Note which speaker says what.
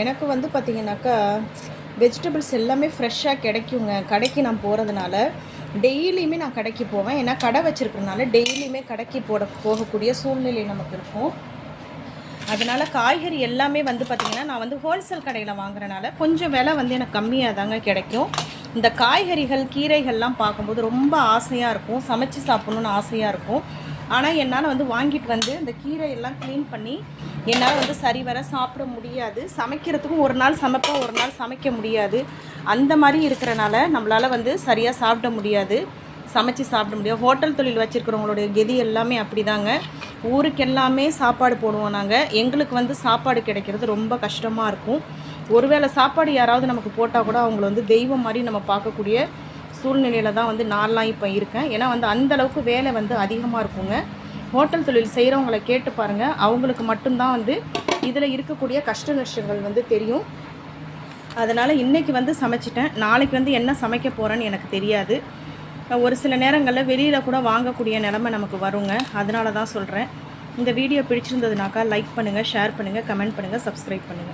Speaker 1: எனக்கு வந்து பார்த்திங்கனாக்கா வெஜிடபிள்ஸ் எல்லாமே ஃப்ரெஷ்ஷாக கிடைக்குங்க. கடைக்கு நான் போகிறதுனால டெய்லியுமே நான் கடைக்கு போவேன். ஏன்னா கடை வச்சுருக்கறனால டெய்லியுமே கடைக்கு போட போகக்கூடிய சூழ்நிலை நமக்கு இருக்கும். அதனால் காய்கறி எல்லாமே வந்து பார்த்திங்கன்னா நான் வந்து ஹோல்சேல் கடையில் வாங்குறனால கொஞ்சம் விலை வந்து எனக்கு கம்மியாக தாங்க கிடைக்கும். இந்த காய்கறிகள் கீரைகள்லாம் பார்க்கும்போது ரொம்ப ஆசையாக இருக்கும். சமைச்சு சாப்பிட்ணுன்னு ஆசையாக இருக்கும். ஆனால் என்னால் வந்து வாங்கிட்டு வந்து இந்த கீரையெல்லாம் க்ளீன் பண்ணி என்னால் வந்து சரிவர சாப்பிட முடியாது. சமைக்கிறதுக்கும் ஒரு நாள் சமைப்பேன் ஒரு நாள் சமைக்க முடியாது. அந்த மாதிரி இருக்கிறனால நம்மளால் வந்து சரியாக சாப்பிட முடியாது. சமைச்சு சாப்பிட முடியும் ஹோட்டல் தொழில் வச்சுருக்கிறவங்களுடைய கெதி எல்லாமே அப்படிதாங்க. ஊருக்கு எல்லாமே சாப்பாடு போடுவோம் நாங்கள் எங்களுக்கு வந்து சாப்பாடு கிடைக்கிறது ரொம்ப கஷ்டமாக இருக்கும். ஒருவேளை சாப்பாடு யாராவது நமக்கு போட்டால் கூட அவங்கள வந்து தெய்வம் மாதிரி நம்ம பார்க்கக்கூடிய சூழ்நிலையில் தான் வந்து நான்லாம் இப்போ இருக்கேன். ஏன்னா வந்து அந்த அளவுக்கு வேலை வந்து அதிகமாக இருக்குங்க. ஹோட்டல் தொழில் செய்கிறவங்களை கேட்டு பாருங்கள் அவங்களுக்கு மட்டும்தான் வந்து இதில் இருக்கக்கூடிய கஷ்ட நஷ்டங்கள் வந்து தெரியும். அதனால் இன்றைக்கி வந்து சமைச்சிட்டேன். நாளைக்கு வந்து என்ன சமைக்க போகிறேன்னு எனக்கு தெரியாது. ஒரு சில நேரங்களில் வெளியில் கூட வாங்கக்கூடிய நிலமை நமக்கு வருங்க. அதனால தான் சொல்கிறேன் இந்த வீடியோ பிடிச்சிருந்ததுனாக்கா லைக் பண்ணுங்கள் ஷேர் பண்ணுங்கள் கமெண்ட் பண்ணுங்கள் சப்ஸ்கிரைப் பண்ணுங்கள்